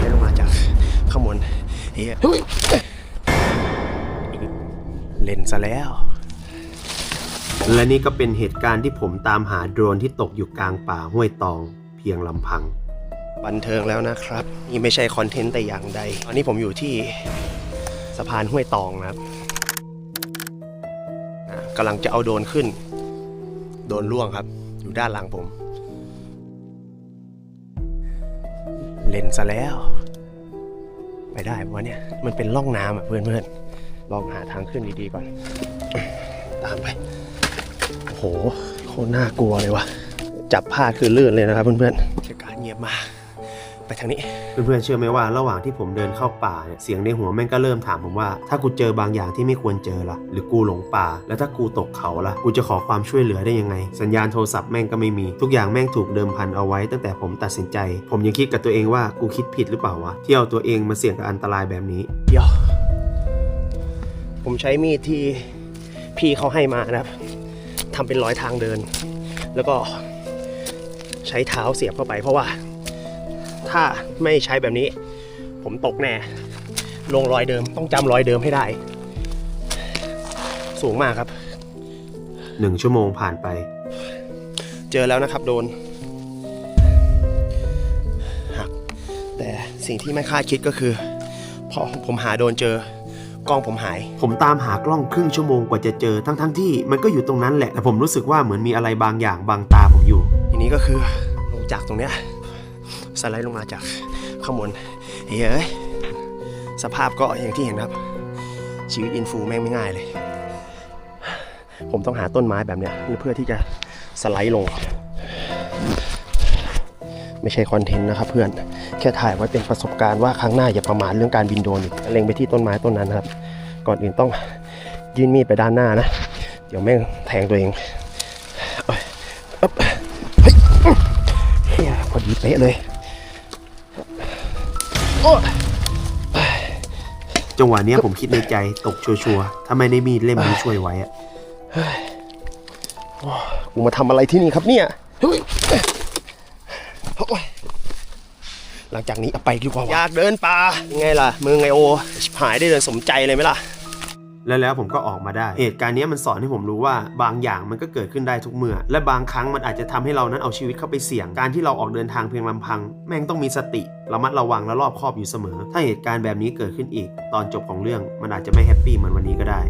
ได้ลงมาจากข้างบนเฮียเล่นซะแล้ว และนี่ก็เป็นเหตุการณ์ที่ผมตามหาโดรนที่ตกอยู่กลางป่าห้วยตอง เพียงลำพัง บันเทิงแล้วนะครับ นี่ไม่ใช่คอนเทนต์แต่อย่างใด ตอนนี้ผมอยู่ที่สะพานห้วยตองนะครับกำลังจะเอาโดรนขึ้น โดนล่วงครับ อยู่ด้านหลังผม เล่นซะแล้ว ไปได้ปะวะเนี่ย มันเป็นร่องน้ำอะเพื่อนเพื่อนลองหาทางขึ้นดีๆก่อน ตามไป โอ้โห โคตรน่ากลัวเลยวะจับผ้าคือลื่นเลยนะครับเพื่อนๆเหตุการเงียบมาก ไปทางนี้เพื่อนๆเชื่อไหมว่าระหว่างที่ผมเดินเข้าป่าเนี่ยเสียงในหัวแม่งก็เริ่มถามผมว่า ถ้ากูเจอบางอย่างที่ไม่ควรเจอละหรือกูหลงป่า แล้วถ้ากูตกเขาละกูจะขอความช่วยเหลือได้ยังไง สัญญาณโทรศัพท์แม่งก็ไม่มีทุกอย่างแม่งถูกเดิมพันเอาไว้ ตั้งแต่ผมตัดสินใจ ผมยังคิดกับตัวเองว่ากูคิดผิดหรือเปล่าวะที่เอาตัวเองมาเสี่ยงกับอันตรายแบบนี้เดี๋ยวผมใช้มีดที่พี่เขาให้มานะครับทำเป็นรอยทางเดิน แล้วก็ใช้เท้าเสียบเข้าไปเพราะว่า ถ้าไม่ใช้แบบนี้ ผมตกแน่ ลงรอยเดิมต้องจำรอยเดิมให้ได้ สูงมากครับหนึ่งชั่วโมงผ่านไป เจอแล้วนะครับโดนหักแต่สิ่งที่ไม่คาดคิดก็คือ พอผมหาโดนเจอกล้องผมหาย ผมตามหากล้องครึ่งชั่วโมงกว่าจะเจอทั้งๆทที่มันก็อยู่ตรงนั้นแหละแต่ผมรู้สึกว่าเหมือนมีอะไรบางอย่างบางตาผมอยู่ ทีนี้ก็คือลงจากตรงเนี้ย สไลด์ลงมาจากข้างบนเฮ้ยสภาพก็อย่างที่เห็นครับ ชีวิตอินฟูแม่งไม่ง่ายเลย ผมต้องหาต้นไม้แบบเนี้ยเพื่อที่จะสไลด์ลง ไม่ใช่คอนเทนต์นะครับเพื่อน แค่ถ่ายไว้เป็นประสบการณ์ว่าครั้งหน้าอย่าประมาทเรื่องการบินโดรนอีกเล็งไปที่ต้นไม้ต้นนั้นครับ ก่อนอื่นต้องยื่นมีดไปด้านหน้านะ เดี๋ยวแม่งแทงตัวเองเอ้ยอึ๊บเฮ้ยพอดีเป๊ะเลย จังหวะเนี้ยผมคิดในใจตกชัวร์ๆถ้าไม่ได้มีดเล่มนี้ช่วยไว้อะกูมาทำอะไรที่นี่ครับเนี่ยเฮ้ยโอ้ยหลังจากนี้เอาไปดีกว่าอยากเดินป่ายังไงล่ะมึงไงโอชิบหายได้เดินสมใจเลยไหมล่ะ แล้วแล้วผมก็ออกมาได้ เหตุการณ์นี้มันสอนให้ผมรู้ว่าบางอย่างมันก็เกิดขึ้นได้ทุกเมื่อ และบางครั้งมันอาจจะทำให้เรานั้นเอาชีวิตเข้าไปเสี่ยง การที่เราออกเดินทางเพียงลำพัง แม่งต้องมีสติระมัดระวังและรอบคอบอยู่เสมอ ถ้าเหตุการณ์แบบนี้เกิดขึ้นอีก ตอนจบของเรื่องมันอาจจะไม่แฮปปี้เหมือนวันนี้ก็ได้